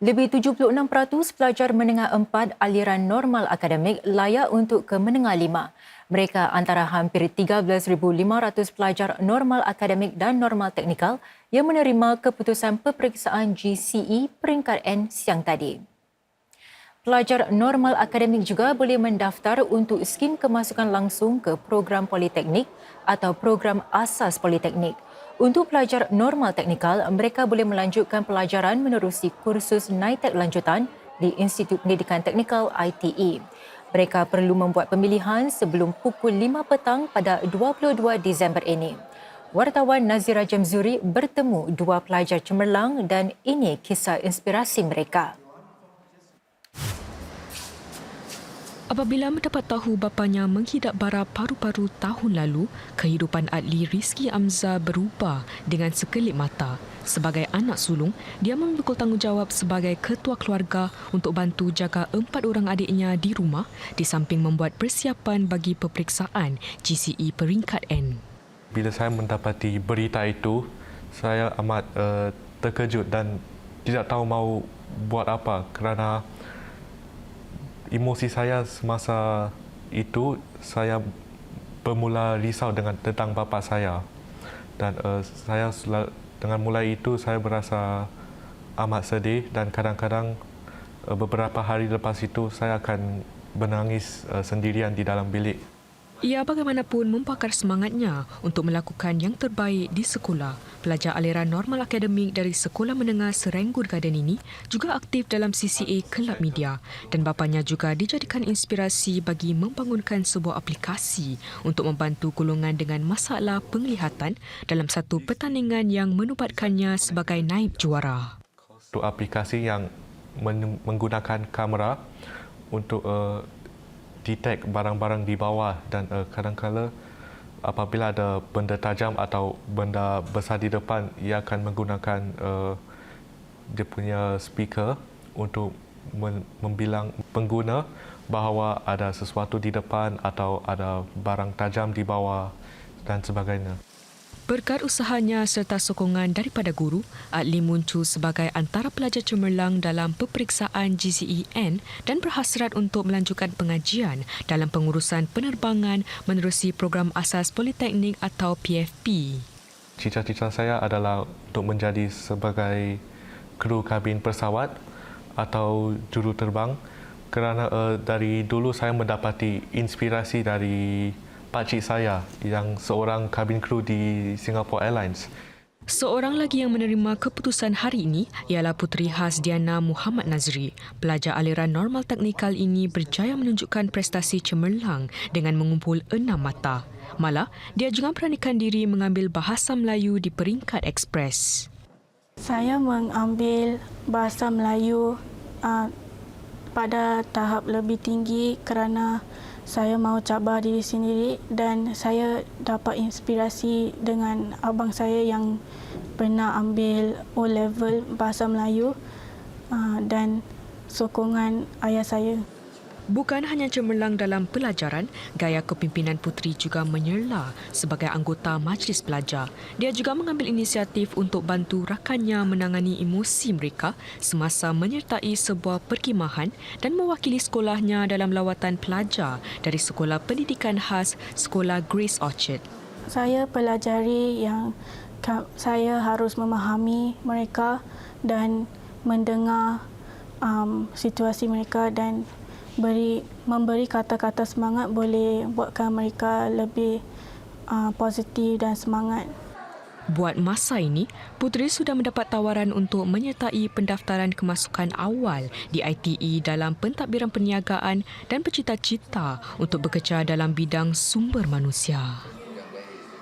Lebih 76% pelajar menengah 4 aliran normal akademik layak untuk ke menengah 5. Mereka antara hampir 13,500 pelajar normal akademik dan normal teknikal yang menerima keputusan peperiksaan GCE peringkat N siang tadi. Pelajar normal akademik juga boleh mendaftar untuk skim kemasukan langsung ke program politeknik atau program asas politeknik. Untuk pelajar normal teknikal, mereka boleh melanjutkan pelajaran menerusi kursus NITEC lanjutan di Institut Pendidikan Teknikal ITE. Mereka perlu membuat pemilihan sebelum pukul 5 petang pada 22 Disember ini. Wartawan Nazira Jamzuri bertemu dua pelajar cemerlang dan ini kisah inspirasi mereka. Apabila mendapat tahu bapanya menghidap bara paru-paru tahun lalu, kehidupan Adli Rizki Amza berubah dengan sekelip mata. Sebagai anak sulung, dia memikul tanggungjawab sebagai ketua keluarga untuk bantu jaga empat orang adiknya di rumah di samping membuat persiapan bagi peperiksaan GCE peringkat N. Bila saya mendapati berita itu, saya amat uh, terkejut dan tidak tahu mau buat apa kerana emosi saya semasa itu saya bermula risau dengan tentang bapa saya dan uh, saya dengan mulai itu saya berasa amat sedih dan kadang-kadang uh, beberapa hari lepas itu saya akan menangis uh, sendirian di dalam bilik. Ia bagaimanapun membakar semangatnya untuk melakukan yang terbaik di sekolah. Pelajar aliran normal akademik dari Sekolah Menengah Serenggur Garden ini juga aktif dalam CCA Kelab Media dan bapanya juga dijadikan inspirasi bagi membangunkan sebuah aplikasi untuk membantu golongan dengan masalah penglihatan dalam satu pertandingan yang menubatkannya sebagai naib juara. Itu aplikasi yang menggunakan kamera untuk uh, detect barang-barang di bawah dan uh, kadang-kala apabila ada benda tajam atau benda besar di depan ia akan menggunakan uh, dia punya speaker untuk membilang pengguna bahawa ada sesuatu di depan atau ada barang tajam di bawah dan sebagainya. Berkat usahanya serta sokongan daripada guru, Adli muncul sebagai antara pelajar cemerlang dalam peperiksaan GCEN dan berhasrat untuk melanjutkan pengajian dalam pengurusan penerbangan menerusi program asas politeknik atau PFP. Cita-cita saya adalah untuk menjadi sebagai kru kabin pesawat atau juru terbang kerana uh, dari dulu saya mendapati inspirasi dari pakcik saya yang seorang kabin kru di Singapore Airlines. Seorang lagi yang menerima keputusan hari ini ialah Puteri Hasdiana Muhammad Nazri. Pelajar aliran normal teknikal ini berjaya menunjukkan prestasi cemerlang dengan mengumpul enam mata. Malah, dia juga beranikan diri mengambil bahasa Melayu di peringkat ekspres. Saya mengambil bahasa Melayu uh, pada tahap lebih tinggi kerana saya mahu cabar diri sendiri dan saya dapat inspirasi dengan abang saya yang pernah ambil O level bahasa Melayu uh, dan sokongan ayah saya. Bukan hanya cemerlang dalam pelajaran, gaya kepimpinan putri juga menyerla sebagai anggota majlis pelajar. Dia juga mengambil inisiatif untuk bantu rakannya menangani emosi mereka semasa menyertai sebuah perkhidmatan dan mewakili sekolahnya dalam lawatan pelajar dari Sekolah Pendidikan Khas Sekolah Grace Orchard. Saya pelajari yang saya harus memahami mereka dan mendengar um, situasi mereka dan beri memberi kata-kata semangat boleh buatkan mereka lebih uh, positif dan semangat. Buat masa ini, Putri sudah mendapat tawaran untuk menyertai pendaftaran kemasukan awal di ITE dalam pentadbiran perniagaan dan bercita-cita untuk bekerja dalam bidang sumber manusia.